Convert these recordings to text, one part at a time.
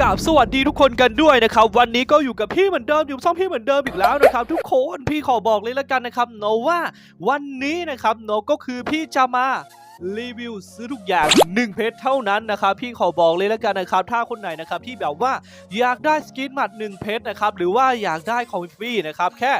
กราบสวัสดีทุกคนกันด้วยนะครับวันนี้ก็อยู่กับพี่เหมือนเดิมอยู่ซ่องพี่เหมือนเดิมอีกแล้วนะครับ ทุกคนพี่ขอบอกเลยละกันนะครับโนว่าวันนี้นะครับโนก็คือพี่จะมา รีวิวซื้อทุกอย่าง 1 เพชรเท่านั้นนะครับ พี่ขอบอกเลยและกันนะครับ ถ้าคนไหนนะครับที่แบบว่าอยากได้สกินหมัด 1 เพชรนะครับ หรือว่าอยากได้ของฟรีนะครับ แค่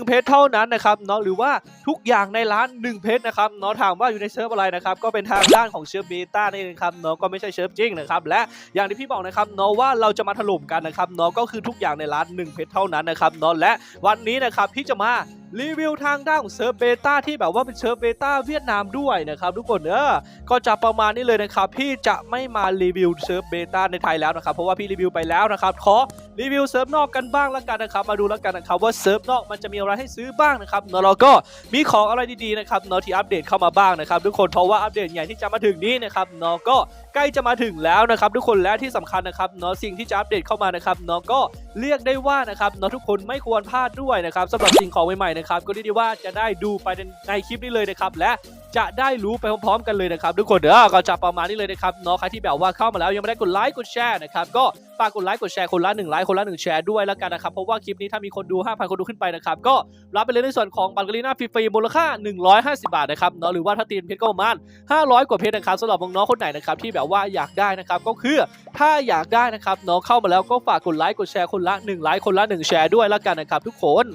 1 เพชรเท่านั้นนะครับเนาะหรือว่าทุกอย่างในร้าน 1 เพชรนะครับเนาะถามว่าอยู่ในเซิร์ฟอะไรนะครับ ก็เป็นทางด้านของเซิร์ฟเบต้านี่นเองครับเนาะก็ไม่ใช่เซิร์ฟจริงนะครับและอย่างที่พี่บอกนะครับเนาะว่าเราจะมาถล่มกันนะครับเนาะก็คือทุกอย่างในร้าน 1 เพชรเท่านั้นนะครับเนาะและวันนี้นะครับพี่จะมา รีวิวทางด้านของเซิร์ฟเบต้าที่แบบว่าเป็นเซิร์ฟเบต้าเวียดนามด้วยนะครับทุกคนเออก็จะประมาณนี้เลยนะครับพี่จะไม่มารีวิวเซิร์ฟเบต้าในไทยแล้วนะครับเพราะว่าพี่รีวิวไปแล้วนะครับขอรีวิวเซิร์ฟนอกกันบ้างแล้วกันนะครับมาดูแล้วกันนะครับว่าเซิร์ฟนอกมันจะมีอะไรให้ซื้อบ้างนะครับเนาะเราก็มีของอะไรดีๆนะครับเนาะที่อัปเดตเข้ามาบ้างนะครับทุกคนเพราะว่าอัปเดตใหญ่ที่จะมาถึงนี้นะครับเนาะก็ ใกล้จะมาถึงแล้วนะครับทุกคนและที่สำคัญนะครับเนาะสิ่งที่จะอัปเดตเข้ามานะครับเนาะก็เรียกได้ว่านะครับเนาะทุกคนไม่ควรพลาดด้วยนะครับสำหรับสิ่งของใหม่ๆนะครับก็เรียกได้ว่าจะได้ดูไปในคลิปนี้เลยนะครับและ จะได้รู้ไปพร้อมๆกันเลยนะครับทุกคนเด้อก็จะประมาณนี้เลยนะครับเนาะใครที่แบบว่าเข้ามาแล้วยังไม่ได้กดไลค์กดแชร์นะครับก็ฝากกดไลค์กดแชร์คนละ1ไลค์คนละ1แชร์ด้วยแล้วกันนะครับเพราะว่าคลิปนี้ถ้ามีคนดู 5,000 คนดูขึ้นไปนะครับก็รับไปเลยในส่วนของบัตรกรีน่าฟรีๆมูลค่า 150 บาทนะครับเนาะหรือว่าถ้าตีนเพชรก็ประมาณ500 กว่าเพชรนะครับสำหรับน้องๆคนไหนนะครับที่แบบว่าอยากได้นะครับก็คือถ้าอยากได้นะครับเนาะเข้ามาแล้วก็ฝากกดไลค์กดแชร์คนละ1ไลค์คนละ1แชร์ด้วยแล้วกันนะครับทุกคน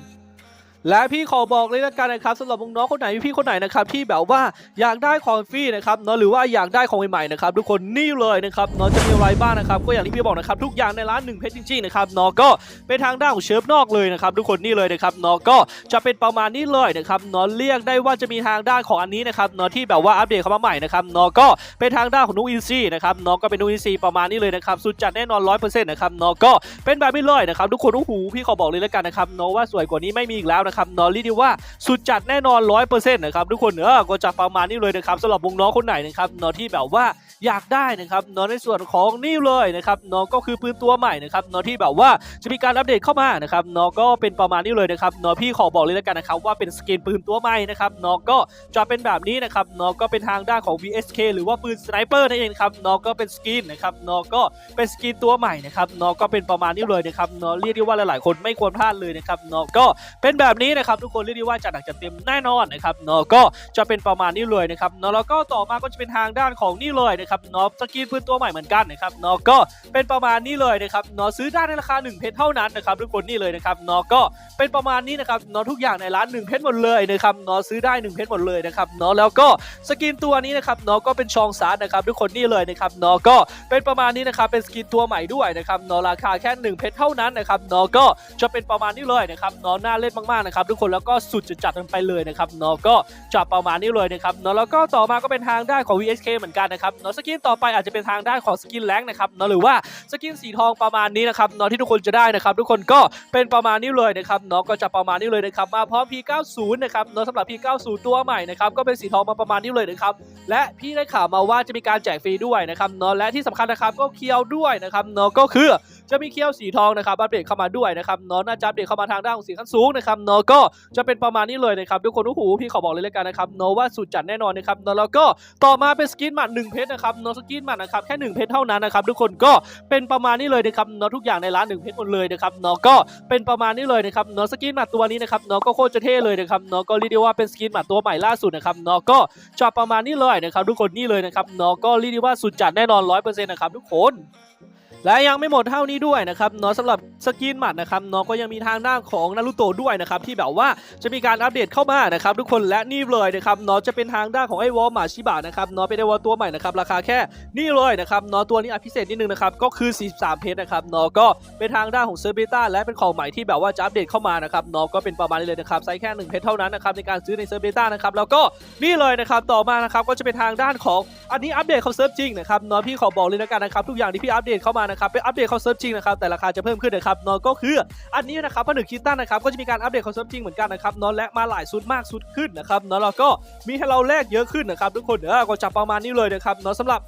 และพี่ขอบอกเลยละกันนะครับสำหรับน้องคนไหนพี่คนไหนนะครับที่แบบว่าอยากได้ของฟรีนะครับเนาะหรือว่าอยากได้ของใหม่ๆนะครับทุกคนนี่เลยนะครับเนาะจะมีอะไรบ้างนะครับก็อย่างที่พี่บอกนะครับทุกอย่างในร้านหนึ่งเพชรจริงๆนะครับเนาะก็เป็นทางด้านของเชิฟนอกเลยนะครับทุกคนนี่เลยนะครับเนาะก็จะเป็นประมาณนี้เลยนะครับเนาะเรียกได้ว่าจะมีทางด้านของอันนี้นะครับเนาะที่แบบว่าอัปเดตเข้ามาใหม่นะครับเนาะก็เป็นทางด้านของนุ้อินซีนะครับเนาะก็เป็นนุ้อินซีประมาณนี้เลยนะครับสุดจัดแน่นอนร้อยเปอร์เซ็นต์นะครับเนาะก็เป็นแบบนี้เลยนะครับทุกคนโอ้โหพี่ขอบอกเลยละกันนะครับเนาะว่าสวยกว่านี้ไม่มีอีกแล้วนะครับนาะเรียกได้ว่าสุดจัดแน่นอนร้อยเปอร์เซ็นต์นะครับทุกคนเออก็จะประมาณนี้เลยนะครับสำหรับวงน้องคนไหนนะครับนอที่แบบว่า อยากได้นะครับเนาะในส่วนของนี่เลยนะครับเนาะก็คือปืนตัวใหม่นะครับเนาะที่แบบว่าจะมีการอัปเดตเข้ามานะครับเนาะก็เป็นประมาณนี้เลยนะครับเนาะพี่ขอบอกเลยแล้วกันนะครับว่าเป็นสกินปืนตัวใหม่นะครับเนาะก็จะเป็นแบบนี้นะครับเนาะก็เป็นทางด้านของ VSK หรือว่าปืนสไนเปอร์นั่นเองครับเนาะก็เป็นสกินนะครับเนาะก็เป็นสกินตัวใหม่นะครับเนาะก็เป็นประมาณนี้เลยนะครับเนาะเรียกได้ว่าหลายๆ คนไม่ควรพลาดเลยนะครับเนาะก็เป็นแบบนี้นะครับทุกคนเรียกได้ว่าจัดหนักจัดเต็มแน่นอนนะครับเนาะก็จะเป็นประมาณนี้เลยนะครับเนาะแล้วก็ต่อมาก็จะเป็นทางด้านของนี่เลยนะครับนาะสกินปืนตัวใหม่เหมือนกันนะครับนาะก็เป็นประมาณนี้เลยนะครับนาะซื้อได้ในราคา1เพชรเท่านั้นนะครับทุกคนนี่เลยนะครับนาะก็เป็นประมาณนี้นะครับนาะทุกอย่างในร้าน1เพชรหมดเลยนะครับนาะซื้อได้1เพชรหมดเลยนะครับนาะแล้วก็สกินตัวนี้นะครับนาะก็เป็นชองซาร์นะครับทุกคนนี่เลยนะครับนาะก็เป็นประมาณนี้นะครับเป็นสกินตัวใหม่ด้วยนะครับนาะราคาแค่1เพชรเท่านั้นนะครับนาะก็จะเป็นประมาณนี้เลยนะครับนาะน่าเล่นมากๆนะครับทุกคนแล้วก็สุดจะจัดกันไปเลยนะครับนาะก็จะประมาณนี้เลยนะครับนาะแล้วก็ต่อมาก็เป็นทางด้านของ VSK เหมือนกันนะครับนาะสกินต่อไปอาจจะเป็นทางด้านของสกินแรงนะครับเนาะหรือว่าสกินสีทองประมาณนี้นะครับเนาะที่ทุกคนจะได้นะครับ ทุกคนก็เป็นประมาณนี้เลยนะครับเนาะก็จะประมาณนี้เลยนะครับมาพร้อม P90 นะครับเนาะสำหรับ P90 ตัวใหม่นะครับก็เป็นสีทองมาประมาณนี้เลยนะครับและพี่ได้ข่าวมาว่าจะมีการแจกฟรีด้วยนะครับเนาะและที่สำคัญนะครับก็เคียวด้วยนะครับเนาะก็คือ จะมีเคียวสีทองนะครับอัปเดตเข้ามาด้วยนะครับเนาะน่าจะอัปเดตเข้ามาทางด้านของสีขั้นสูงนะครับเนาะก็จะเป็นประมาณนี้เลยนะครับทุกคนโอ้โหพี่ขอบอกเลยแล้วกันนะครับเนาะว่าสุดจัดแน่นอนนะครับเนาะแล้วก็ต่อมาเป็นสกินหมัด1เพชรนะครับเนาะสกินหมัดนะครับแค่1เพชรเท่านั้นนะครับทุกคนก็เป็นประมาณนี้เลยนะครับเนาะทุกอย่างในร้าน1เพชรหมดเลยนะครับเนาะก็เป็นประมาณนี้เลยนะครับเนาะสกินหมัดตัวนี้นะครับเนาะก็โคตรจะเท่เลยนะครับเนาะก็เรียกได้ว่าเป็นสกินหมัดตัวใหม่ล่าสุดนะครับเนาะก็จะประมาณนี้เลยนะครับทุกคนนี่เลยนะครับเนาะก็เรียกได้ว่าสุดจัดแน่นอน100%นะครับทุกคน และยังไม่หมดเท่านี้ด้วยนะครับเนาะสำหรับสกินหมัดนะครับเนาะก็ยังมีทางด้านของนารูโตด้วยนะครับที่แบบว่าจะมีการอัปเดตเข้ามานะครับทุกคนและนี่เลยนะครับเนาะจะเป็นทางด้านของไอ้วอลมาชิบะนะครับเนาะเป็นไอ้วอลตัวใหม่นะครับราคาแค่นี่เลยนะครับเนาะตัวนี้อภิเศษนิดนึงนะครับก็คือ 43 เพชรนะครับเนาะก็เป็นทางด้านของเซอร์เบต้าและเป็นของใหม่ที่แบบว่าจะอัปเดตเข้ามานะครับเนาะก็เป็นประมาณนี้เลยนะครับไซส์แค่1เพชรเท่านั้นนะครับในการซื้อในเซอร์เบต้านะครับแล้วก็นี่เลยนะครับต่อมานะครับก็จะเป็นทางด้านของอันนี้อัปเดตเขาเซิร์ฟจริงนะครับเนาะพี่ขอบอกเลยแล้วกันนะครับทุกอย่างที่พี่อัปเดตเข้ามานะครับเป็นอัปเดตเขาเซิร์ฟจริงนะครับแต่ราคาจะเพิ่มขึ้นนะครับเนาะก็คืออันนี้นะครับผนึกคิดตันนะครับก็จะมีการอัปเดตเขาเซิร์ฟจริงเหมือนกันนะครับเนาะและมาหลายชุดมากชุดขึ้นนะครับน้องเราก็มีให้เราแลกเยอะขึ้นนะครับทุกคนเออก็จับประมาณนี้เลยนะครับเนาะสำหรับ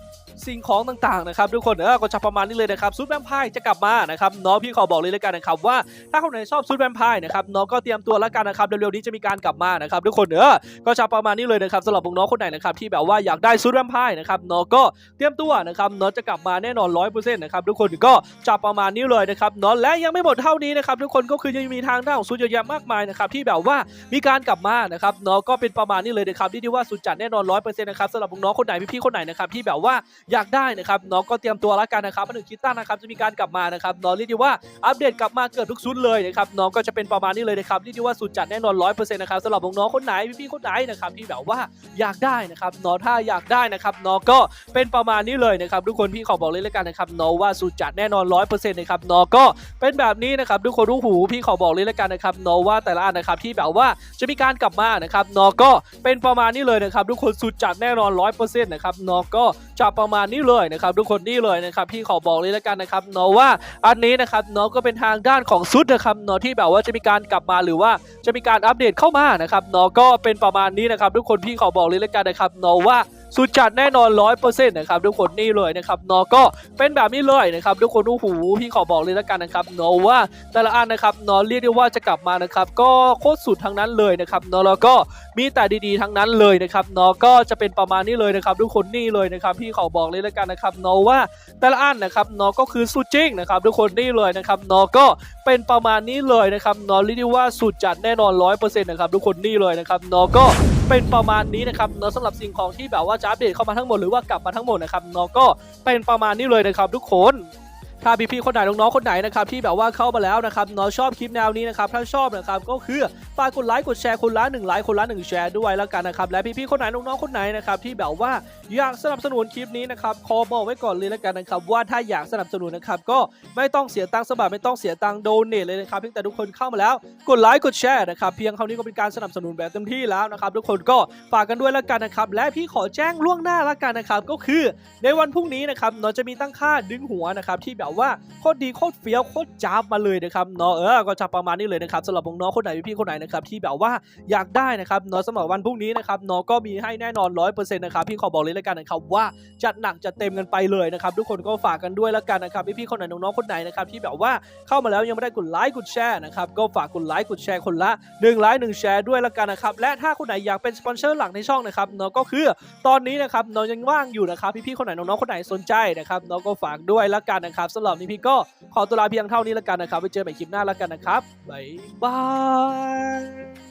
สิ่งของต่างๆนะครับทุกคนเออก็จะประมาณนี้เลยนะครับซูดแวมไพร์จะกลับมานะครับเนาะพี่ขอบอกเลยแล้วกันนะครับว่าถ้าคนไหนชอบซูดแวมไพร์นะครับเนาะก็เตรียมตัวแล้วกันนะครับเร็วๆนี้จะมีการกลับมานะครับทุกคนเออก็จะประมาณนี้เลยนะครับสำหรับน้องคนไหนนะครับที่แบบว่าอยากได้ซูดแวมไพร์นะครับเนาะก็เตรียมตัวนะครับเนาะจะกลับมาแน่นอนร้อยเปอร์เซ็นต์นะครับทุกคนก็จะประมาณนี้เลยนะครับเนาะและยังไม่หมดเท่านี้นะครับทุกคนก็คือยังมีทางด้านของซูดเยอะแยะมากมายนะครับที่แบบว่ามีการกลับมานะครับเนาะก็เป็นประมาณนี้เลยนะครับที่ที่ว่าสุดจัดแน่นอนร้อยเปอร์เซ็นต์นะครับสำหรับน้องคนไหนพี่ๆคนไหนนะครับที่แบบว่าอยากได้นะครับเนาะก็เตรียมตัวแล้วกันนะครับมาถึงคิดตั้งนะครับจะมีการกลับมานะครับเนาะเรียกได้ว่าอัปเดตกลับมาเกือบทุกชุดเลยนะครับเนาะก็จะเป็นประมาณนี้เลยนะครับเรียกได้ว่าสุดจัดแน่นอนร้อยเปอร์เซ็นต์นะครับสำหรับน้องคนไหนพี่ๆคนไหนนะครับที่แบบว่าอยากได้นะครับเนาะถ้าอยากได้นะครับเนาะก็เป็นประมาณนี้เลยนะครับทุกคนพี่ขอบอกเลยแล้วกันนะครับเนาะว่าสุดจัดแน่นอนร้อยเปอร์เซ็นต์นะครับเนาะก็เป็นแบบนี้นะครับทุกคนรู้หูพี่ขอบอกเลยแล้วกันนะครับเนาะว่าแต่ละอันนะครับที่แบบว่าจะมีการกลับมานะครับเนาะก็เป็นประมาณนี้เลยนะครับทุกคนสุดจัดแน่นอนร้อยเปอร์เซ็นต์นะครับเนาะก็ จะประมาณนี้เลยนะครับทุกคนนี่เลยนะครับพี่ขอบอกเลยแล้วกันนะครับเนาะว่าอันนี้นะครับเนาะก็เป็นทางด้านของซุดนะครับเนาะที่แบบว่าจะมีการกลับมาหรือว่าจะมีการอัปเดตเข้ามานะครับเนาะก็เป็นประมาณนี้นะครับทุกคนพี่ขอบอกเลยแล้วกันนะครับเนาะว่า สุดจัดแน่นอนร้อยเปอร์เซ็นต์นะครับทุกคนนี่เลยนะครับนาะก็เป็นแบบนี้เลยนะครับทุกคนโอ้โหพี่ขอบอกเลยแล้วกันนะครับนาะว่าแต่ละอันนะครับนาะเรียกได้ว่าจะกลับมานะครับก็โคตรสุดทั้งนั้นเลยนะครับนาะแล้วก็มีแต่ดีๆทั้งนั้นเลยนะครับนาะก็จะเป็นประมาณนี้เลยนะครับทุกคนนี่เลยนะครับพี่ขอบอกเลยแล้วกันนะครับนาะว่าแต่ละอันนะครับนาะก็คือสุดจริงนะครับทุกคนนี่เลยนะครับนาะก็เป็นประมาณนี้เลยนะครับนาะเรียกได้ว่าสุดจัดแน่นอนร้อยเปอร์เซ็นต์นะครับทุกคนนี่เลยนะครับนาะก็ เป็นประมาณนี้นะครับเนาะสำหรับสิ่งของที่แบบว่าจะอัปเดตเข้ามาทั้งหมดหรือว่ากลับมาทั้งหมดนะครับเนาะก็เป็นประมาณนี้เลยนะครับทุกคน ถ้าพี่ๆคนไหนน้องๆคนไหนนะครับที่แบบว่าเข้ามาแล้วนะครับเนาะชอบคลิปแนวนี้นะครับถ้าชอบนะครับก็คือฝากกดไลค์กดแชร์คนละหนึ่งไลค์คนละหนึ่งแชร์ด้วยแล้วกันนะครับและพี่ๆคนไหนน้องๆคนไหนนะครับที่แบบว่าอยากสนับสนุนคลิปนี้นะครับขอบอกไว้ก่อนเลยแล้วกันนะครับว่าถ้าอยากสนับสนุนนะครับก็ไม่ต้องเสียตังค์สมัครไม่ต้องเสียตังค์โดเนทเลยนะครับเพียงแต่ทุกคนเข้ามาแล้วกดไลค์กดแชร์นะครับเพียงเท่านี้ก็เป็นการสนับสนุนแบบเต็มที่แล้วนะครับทุกคนก็ฝากกันด้วยแล้วกันนะครับและพี่ขอแจ้งล่วงหน้าแล้วกันนะครับก็คือในวันพรุ่งนี้นะครับเนาะจะมีตั้งค่าดึงหัวนะครับที่แบบว่าโคตรดีโคตรเฟี้ยวโคตรจ้าบมาเลยนะครับเนาะเออก็จะประมาณนี้เลยนะครับสำหรับน้องๆคนไหนพี่คนไหนนะครับที่แบบว่าอยากได้นะครับเนาะสำหรับวันพรุ่งนี้นะครับเนาะก็มีให้แน่นอนร้อยเปอร์เซ็นต์นะครับพี่ขอบอกเลยแล้วกันนะครับว่าจัดหนักจัดเต็มกันไปเลยนะครับทุกคนก็ฝากกันด้วยแล้วกันนะครับพี่ๆคนไหนน้องๆคนไหนนะครับที่แบบว่าเข้ามาแล้วยังไม่ได้กดไลค์กดแชร์นะครับก็ฝากกดไลค์กดแชร์คนละหนึ่งไลค์หนึ่งแชร์ด้วยแล้วกันนะครับและถ้าคนไหนอยากเป็นสปอนเซอร์หลักในช่องนะครับเนาะก็คือตอนนี้นะครับน้องยังว่างอยู่นะครับพี่ๆคนไหนน้องๆคนไหนสนใจนะครับน้องก็ฝากด้วยแล้วกันนะครับสำหรับนี้พี่ก็ขอตัวลาเพียงเท่านี้แล้วกันนะครับไว้เจอใหม่คลิปหน้าแล้วกันนะครับบ๊ายบาย